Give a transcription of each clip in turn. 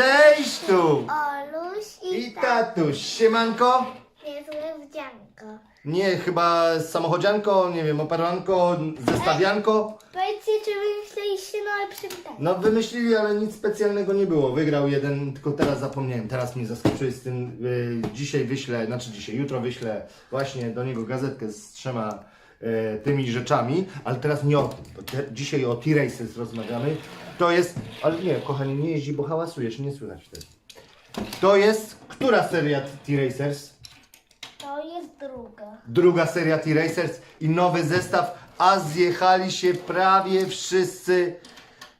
Cześć tu! Oluś i, I tatuś, siemanko? niezłe wdzianko. Nie, chyba samochodzianko, nie wiem, operanko, zestawianko. Powiedzcie, czy wymyśliliście nowe przywitanie? No wymyślili, ale nic specjalnego nie było. Wygrał jeden, tylko teraz zapomniałem. Teraz mnie zaskoczyłeś z tym. y, dzisiaj wyślę, znaczy dzisiaj, jutro wyślę właśnie do niego gazetkę z trzema y, tymi rzeczami, ale teraz nie o tym. Bo te, dzisiaj o T-Races rozmawiamy. To jest, ale nie, kochanie, nie jeździ, bo hałasujesz, nie słychać wtedy. To jest, która seria T-Racers? To jest druga. druga seria T-Racers i nowy zestaw, a zjechali się prawie wszyscy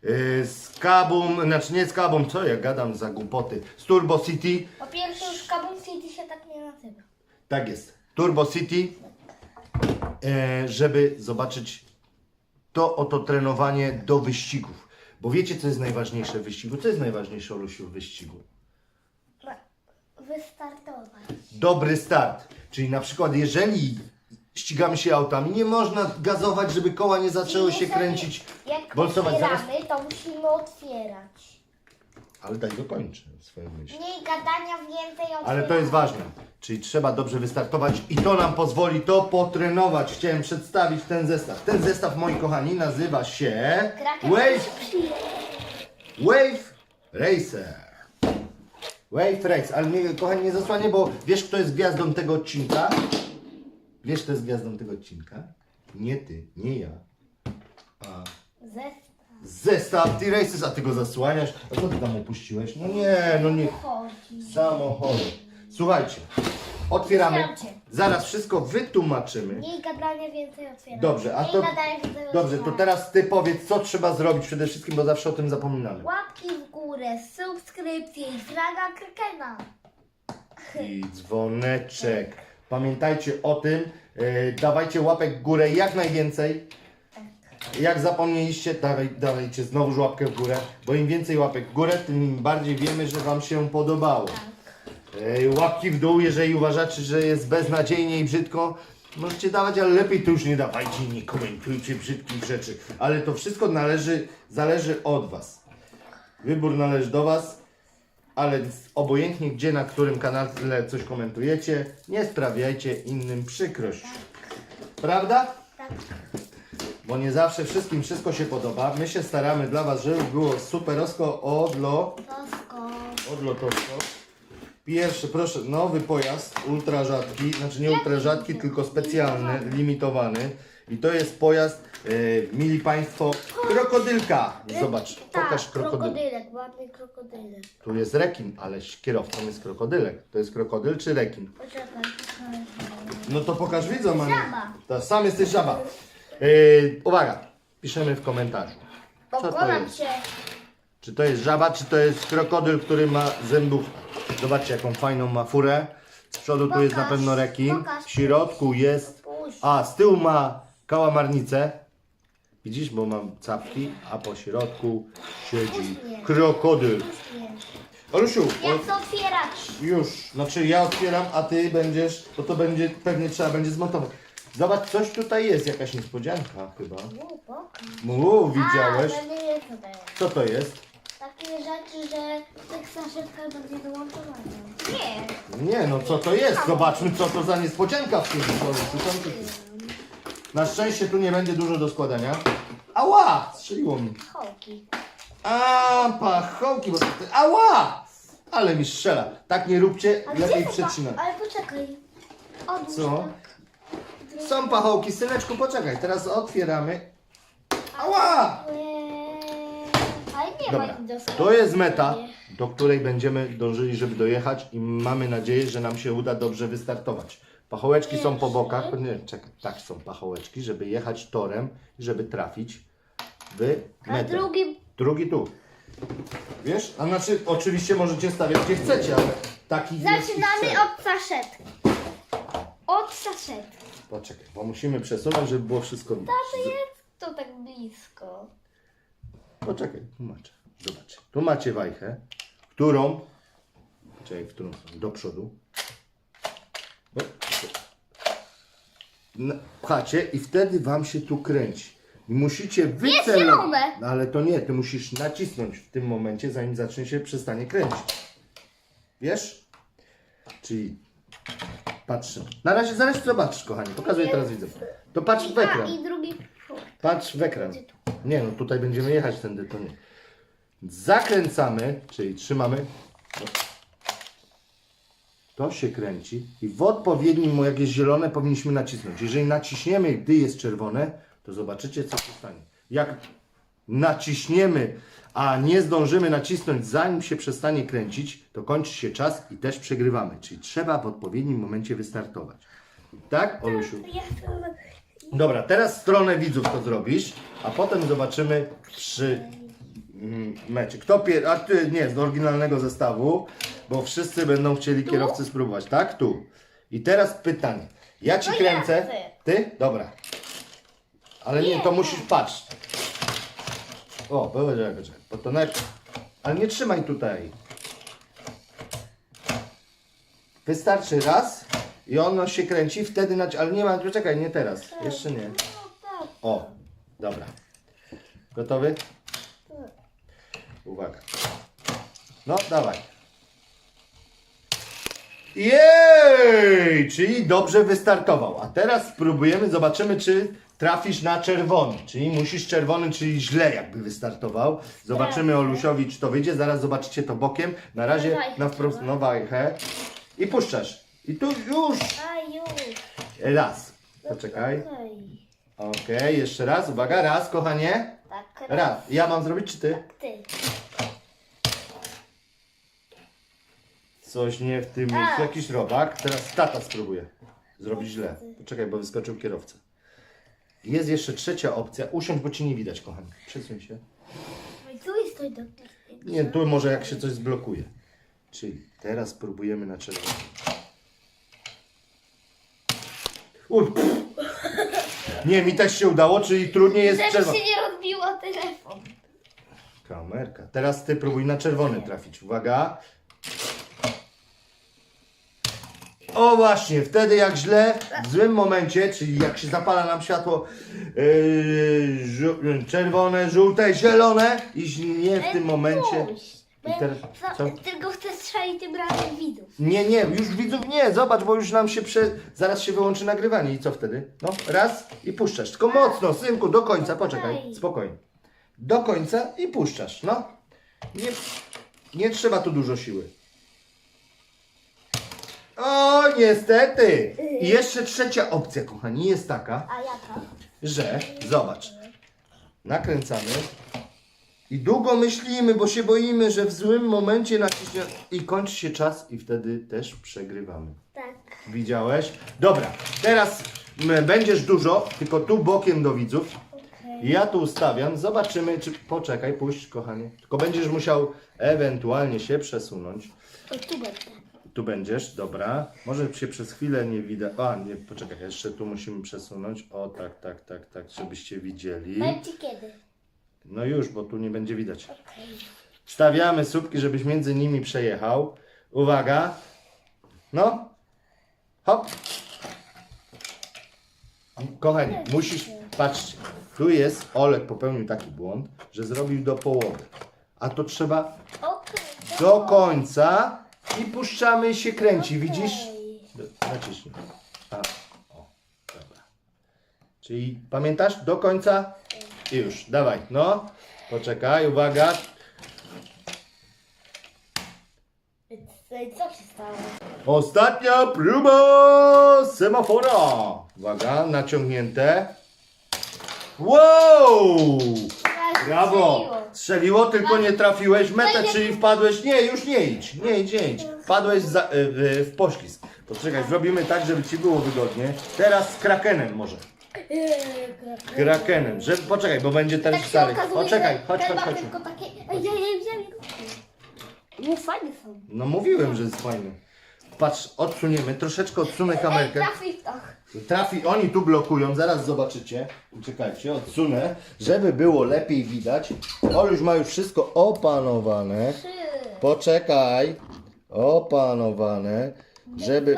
yy, z Kabum, znaczy nie z Kabum, co ja gadam za głupoty, z Turbo City, Po pierwsze już Kabum City się tak nie nazywa. tak jest, Turbo City, e, żeby zobaczyć to oto trenowanie do wyścigów. Bo wiecie, co jest najważniejsze w wyścigu? Co jest najważniejsze, Olusiu, w wyścigu? Wystartować. dobry start. Czyli na przykład, jeżeli ścigamy się autami, nie można gazować, żeby koła nie zaczęły się kręcić. Jak Bolcować zaraz. otwieramy, to musimy otwierać. Ale daj dokończę swoją myśl. Mniej gadania, więcej otwierania. Ale to jest ważne. Czyli trzeba dobrze wystartować i to nam pozwoli to potrenować. Chciałem przedstawić ten zestaw. Ten zestaw, moi kochani, nazywa się Kraken Wave, Wave Racer. Wave Race. Ale nie, kochani, nie zasłanię, bo wiesz, kto jest gwiazdą tego odcinka? Wiesz, kto jest gwiazdą tego odcinka? Nie ty, nie ja. A Zestaw. Zestaw T-Races, a ty go zasłaniasz. A co ty tam opuściłeś? No nie, no nie. Samochody. Słuchajcie, otwieramy. Otwieram. Zaraz wszystko wytłumaczymy. Mniej gadania, więcej otwierania. Dobrze, a Mniej to. więcej Dobrze, to teraz ty powiedz, co trzeba zrobić przede wszystkim, bo zawsze o tym zapominamy. Łapki w górę, subskrypcje i flaga Krakena. I dzwoneczek. Pamiętajcie o tym. e, dawajcie łapek w górę jak najwięcej. Jak zapomnieliście, dawaj, dawajcie znowu łapkę w górę, bo im więcej łapek w górę, tym bardziej wiemy, że Wam się podobało. E, łapki w dół, jeżeli uważacie, że jest beznadziejnie i brzydko, możecie dawać, ale lepiej to już nie dawajcie, nie komentujcie brzydkich rzeczy. Ale to wszystko należy, zależy od Was. Wybór należy do Was, ale obojętnie gdzie, na którym kanale coś komentujecie, nie sprawiajcie innym przykrość. Prawda? Tak. Bo nie zawsze wszystkim wszystko się podoba. My się staramy dla Was, żeby było superosko odlo, Tosko. odlotosko. Pierwszy, proszę, nowy pojazd, ultra rzadki, znaczy nie ultra rzadki, tylko specjalny, limitowany. I to jest pojazd, e, mili Państwo, krokodylka. Zobacz, pokaż tak, krokodyl. krokodylek, ładny krokodylek. Tu jest rekin, ale kierowcą jest krokodylek. To jest krokodyl czy rekin? Poczekaj, poczekaj. No to pokaż widzom, a nie. Żaba. To sam jesteś żaba. Yy, uwaga, piszemy w komentarzu. Co to Pokonam jest? cię. Czy to jest żaba, czy to jest krokodyl, który ma zębów? Zobaczcie, jaką fajną ma furę. Z przodu tu jest na Pokaż, pewno rekin. pokaż. W środku jest. Puść. A, z tyłu ma kałamarnicę. Widzisz, bo mam capki, a po środku siedzi krokodyl. Olusiu, Jak to otwierać? już, znaczy ja otwieram, a ty będziesz, to to będzie, pewnie trzeba będzie zmontować. Zobacz, coś tutaj jest, jakaś niespodzianka chyba. Uuu, widziałeś? A, co to jest. Takie rzeczy, że tych saszetkach będzie dołączowana. Nie. Nie, no co to jest? Zobaczmy, co to za niespodzianka w tym ty- Na szczęście tu nie będzie dużo do składania. Ała! Strzeliło mi. Hołki. A, pachołki, bo to ty... Ała! Ale mi strzela. Tak nie róbcie, lepiej przecinać. Ale poczekaj. Odłóż Co? tak. Są pachołki, syneczku, poczekaj, teraz otwieramy. Ała! Ale nie Dobra, ma to jest meta, do której będziemy dążyli, żeby dojechać i mamy nadzieję, że nam się uda dobrze wystartować. Pachołeczki są po bokach, nie, czekaj, tak są pachołeczki, żeby jechać torem żeby trafić w A metę. drugi Drugi tu. Wiesz? A znaczy, oczywiście możecie stawiać gdzie chcecie, ale taki jest ich Zaczynamy od saszetki. Od saszetki. Poczekaj, bo musimy przesunąć, żeby było wszystko widać. To jest to tak blisko. Poczekaj, tłumaczę. Zobaczcie. Tu macie wajchę, którą. Czekaj, w którą stronę? Do przodu. Pchacie i wtedy wam się tu kręci. I musicie wycelować. zielone. No ale to nie, ty musisz nacisnąć w tym momencie, zanim zacznie się przestanie kręcić. Wiesz? Czyli patrz. Na razie zaraz zobaczysz, kochani. Pokazuję teraz widzę. To patrz w A, ekran. i drugi. Patrz w ekran. Nie no, tutaj będziemy jechać tędy, to nie. Zakręcamy, czyli trzymamy. To się kręci i w odpowiednim, jak jest zielone, powinniśmy nacisnąć. Jeżeli naciśniemy, gdy jest czerwone, to zobaczycie, co się stanie. Jak naciśniemy, a nie zdążymy nacisnąć, zanim się przestanie kręcić, to kończy się czas i też przegrywamy. Czyli trzeba w odpowiednim momencie wystartować. Tak, Olusiu? Chcę... Dobra, teraz stronę widzów to zrobisz, a potem zobaczymy przy mm, mecie. Kto pier... A ty nie, z oryginalnego zestawu, bo wszyscy będą chcieli kierowcy spróbować, tak? Tu. I teraz pytanie. Ja ci To kręcę. chcę. Ty? Dobra. Ale nie, to musisz patrz. O, poczekaj, poczekaj. Bo to najpierw... Ale nie trzymaj tutaj. Wystarczy raz i ono się kręci, wtedy naci... Ale nie ma, poczekaj, nie teraz. Jeszcze nie. No tak. O, dobra. Gotowy? Uwaga. No, dawaj. Jej! Czyli dobrze wystartował. A teraz spróbujemy, zobaczymy, czy trafisz na czerwony. Czyli musisz czerwony, czyli źle jakby wystartował. Zobaczymy Olusiowi, czy to wyjdzie. Zaraz zobaczycie to bokiem. Na razie na wprost, no wajchę. I puszczasz. I tu już. A już. Raz. Poczekaj. Okej. Okej, jeszcze raz. Uwaga, raz, kochanie. Tak, Raz. Ja mam zrobić, czy ty? Ty. Coś nie w tym miejscu. Jakiś robak. Teraz tata spróbuje. Zrobić źle. Poczekaj, bo wyskoczył kierowca. Jest jeszcze trzecia opcja. Usiądź, bo ci nie widać, kochani. Przesuń się. No tu jest to doktor. Nie, tu może jak się coś zblokuje. Czyli teraz spróbujemy na czerwono. Uj, pff. Nie, mi też się udało, czyli trudniej jest Żeby czerwony. się nie rozbiło telefon. Kamerka. Teraz ty próbuj na czerwony trafić. Uwaga. O właśnie, wtedy jak źle, w złym momencie, czyli jak się zapala nam światło yy, żu- czerwone, żółte, zielone i nie w tym momencie. I teraz, co? Tylko chcę strzelić tym razem widzów. Nie, nie, już widzów nie, zobacz, bo już nam się prze... zaraz się wyłączy nagrywanie i co wtedy? No, raz i puszczasz, tylko mocno, synku, do końca, poczekaj, spokojnie. Do końca i puszczasz, no. Nie, nie trzeba tu dużo siły. O, niestety! I jeszcze trzecia opcja, kochani, jest taka, A jaka? że, zobacz, nakręcamy i długo myślimy, bo się boimy, że w złym momencie naciśnie i kończy się czas i wtedy też przegrywamy. Tak. Widziałeś? Dobra, teraz m, będziesz dużo, tylko tu bokiem do widzów. Ja tu ustawiam, zobaczymy, czy... Poczekaj, puść, kochanie. Tylko będziesz musiał ewentualnie się przesunąć. O, tu będę. Tu będziesz, dobra. Może się przez chwilę nie widać. A, nie, poczekaj, jeszcze tu musimy przesunąć. O, tak, tak, tak, tak, żebyście widzieli. Ci kiedy. No już, bo tu nie będzie widać. Okej. Stawiamy słupki, żebyś między nimi przejechał. Uwaga. No. Hop. Kochani, musisz, patrzcie, tu jest, Olek popełnił taki błąd, że zrobił do połowy. A to trzeba Okej. do końca i puszczamy i się kręci, widzisz? Do- Naciśnij. A, o, dobra. Czyli pamiętasz? Do końca? I już, dawaj, no. Poczekaj, uwaga. Co- Co się stało? Ostatnia próba semafora. Uwaga, naciągnięte. Wow! Brawo! Strzeliło, tylko nie trafiłeś w metę, czyli wpadłeś. Nie, już nie idź, nie idź, nie idź. Wpadłeś za, w, w poślizg. Poczekaj, zrobimy tak, żeby ci było wygodnie. Teraz z krakenem może. Krakenem. Że, poczekaj, bo będzie ten Tak stary. Poczekaj, chodź, chodź, chodź. tylko takie... Ej, ja. No fajne są. No mówiłem, że jest fajny. Patrz, odsuniemy, troszeczkę odsunę kamerkę. trafi w to. Trafi, oni tu blokują, zaraz zobaczycie. Czekajcie, odsunę, żeby było lepiej widać. Oluś ma już wszystko opanowane. Poczekaj. Opanowane. Żeby.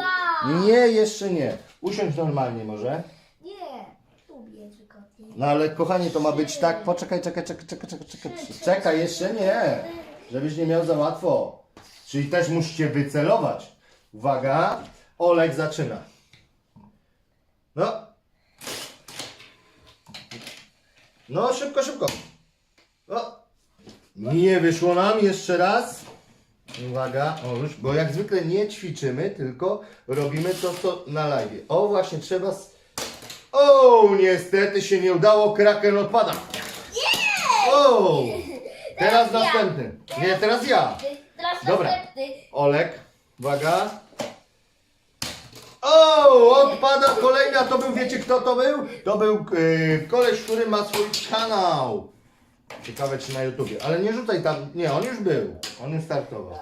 Nie, jeszcze nie. Usiądź normalnie może. Nie. Tu jest wygodnie. No ale kochanie, to ma być tak. Poczekaj, czekaj, czekaj, czekaj, czekaj, czekaj. Czekaj, jeszcze nie. Żebyś nie miał za łatwo. Czyli też musicie wycelować. Uwaga. Olek zaczyna. No. No, szybko, szybko. O. Nie wyszło nam jeszcze raz. Uwaga, o już, bo jak zwykle nie ćwiczymy, tylko robimy to, co na live. O, właśnie trzeba. s- O, niestety się nie udało, kraken odpada. O, teraz Teraz ja. następny. Nie, teraz ja. Teraz Dobra. następny. Olek, uwaga. Odpada kolejny, a to był, wiecie kto to był? To był yy, koleś, który ma swój kanał. Ciekawe czy na YouTubie, ale nie rzucaj tam, nie, on już był, on już startował.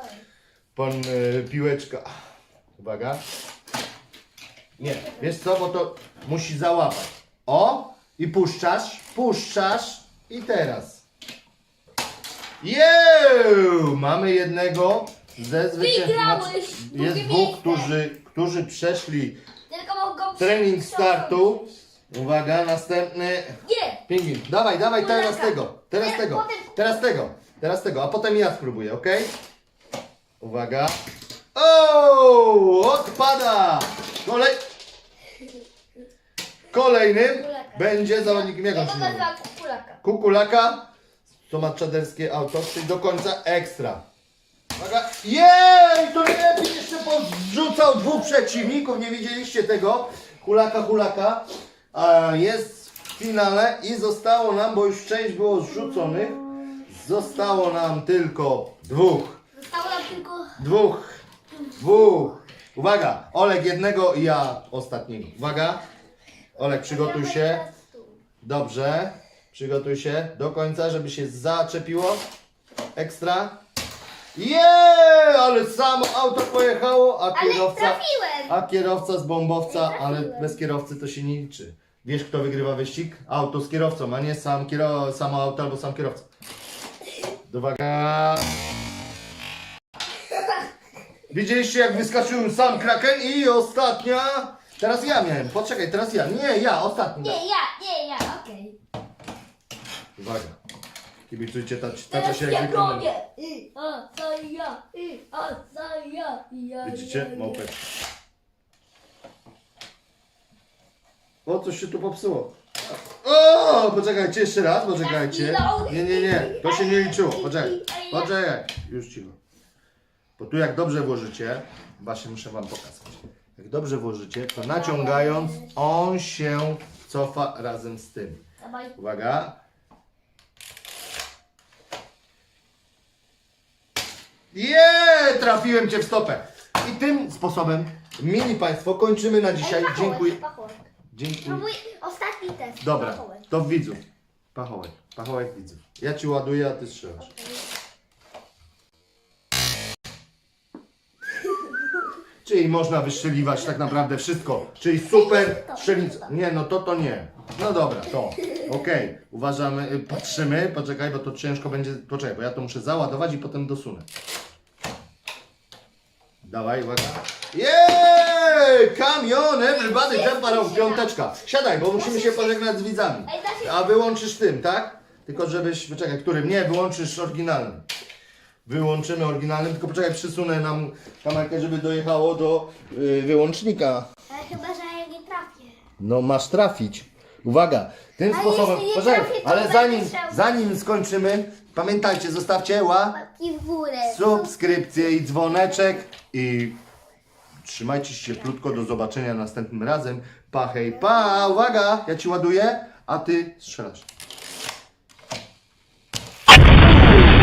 Pan yy, piłeczka. Uwaga. Nie, wiesz co, bo to musi załapać. O, i puszczasz, puszczasz i teraz. Jeuu! Mamy jednego ze zwycięzców. Wygrałeś! Jest Drugie dwóch, miejsce. którzy, którzy przeszli Tylko trening startu. Uwaga, następny. Nie! Pingwin. Dawaj, dawaj, teraz tego. Teraz Nie, tego. potem- Teraz tego. Teraz tego. A potem ja spróbuję, ok? Uwaga. O! Odpada! Kolej. Kolejnym Kulaka. będzie zawodnikiem. Jak on się nazywa? kukulaka. Kukulaka. To ma czaderskie auto, czyli do końca ekstra. Uwaga. Jej! To lepiej jeszcze podrzucał dwóch przeciwników. Nie widzieliście tego? Hulaka, hulaka. A jest w finale i zostało nam, bo już część było zrzuconych. Zostało nam tylko dwóch. Zostało nam tylko... Dwóch. Dwóch. Uwaga. Olek jednego i ja ostatniego. Uwaga. Olek, przygotuj się. Dobrze. Przygotuj się do końca, żeby się zaczepiło. Ekstra. Jeee! Ale samo auto pojechało, a Ale kierowca. trafiłem! A kierowca z bombowca, ale bez kierowcy to się nie liczy. Wiesz kto wygrywa wyścig? Auto z kierowcą, a nie sam kiero... samo auto albo sam kierowca. Uwaga. Widzieliście jak wyskoczył sam Kraken i ostatnia. Teraz ja miałem. Poczekaj, teraz ja. Nie, ja, ostatni. Nie, ja, nie, ja, okej. Uwaga. Kibicujcie, ta, tacza Teraz się ja jak robię! I, o, co ja, i, o, co ja, i ja, Widzicie? ja. O, coś się tu popsuło. O, poczekajcie jeszcze raz, poczekajcie. Nie, nie, nie, to się nie liczyło. Poczekaj, poczekaj. Już cicho. Bo tu jak dobrze włożycie, właśnie muszę wam pokazać. Jak dobrze włożycie, to naciągając, on się cofa razem z tym. Uwaga. Je, trafiłem cię w stopę. I tym sposobem, mili Państwo, kończymy na dzisiaj. Ej, pachołek, Dziękuję. pachołek. Dziękuję. Próbuj ostatni test. Dobra, Pachołek. to widzów. Pachołek, pachołek widzów. Ja ci ładuję, a ty strzelasz. Czyli można wystrzeliwać tak naprawdę wszystko. Czyli super strzelnica. Nie, no to to nie. No dobra, to. Okej, uważamy, y, patrzymy, poczekaj, bo to ciężko będzie. Poczekaj, bo ja to muszę załadować i potem dosunę. Dawaj, uwaga. Jej! Kamion, everybody jump around, piąteczka. Siadaj, bo musimy się pożegnać z widzami. A wyłączysz tym, tak? Tylko żebyś, poczekaj, którym? Nie, wyłączysz oryginalnym. Wyłączymy oryginalnym, tylko poczekaj, przysunę nam kamerkę, żeby dojechało do y, wyłącznika. Ale chyba, że ja nie trafię. No masz trafić. Uwaga, tym sposobem. jeśli nie Poczekaj, trafię, to ale będę zanim, zanim skończymy, pamiętajcie, zostawcie ła, Łapki w górę. subskrypcję i dzwoneczek i trzymajcie się cieplutko, do zobaczenia następnym razem. Pa hej, pa, uwaga, ja ci ładuję, a ty strzelasz.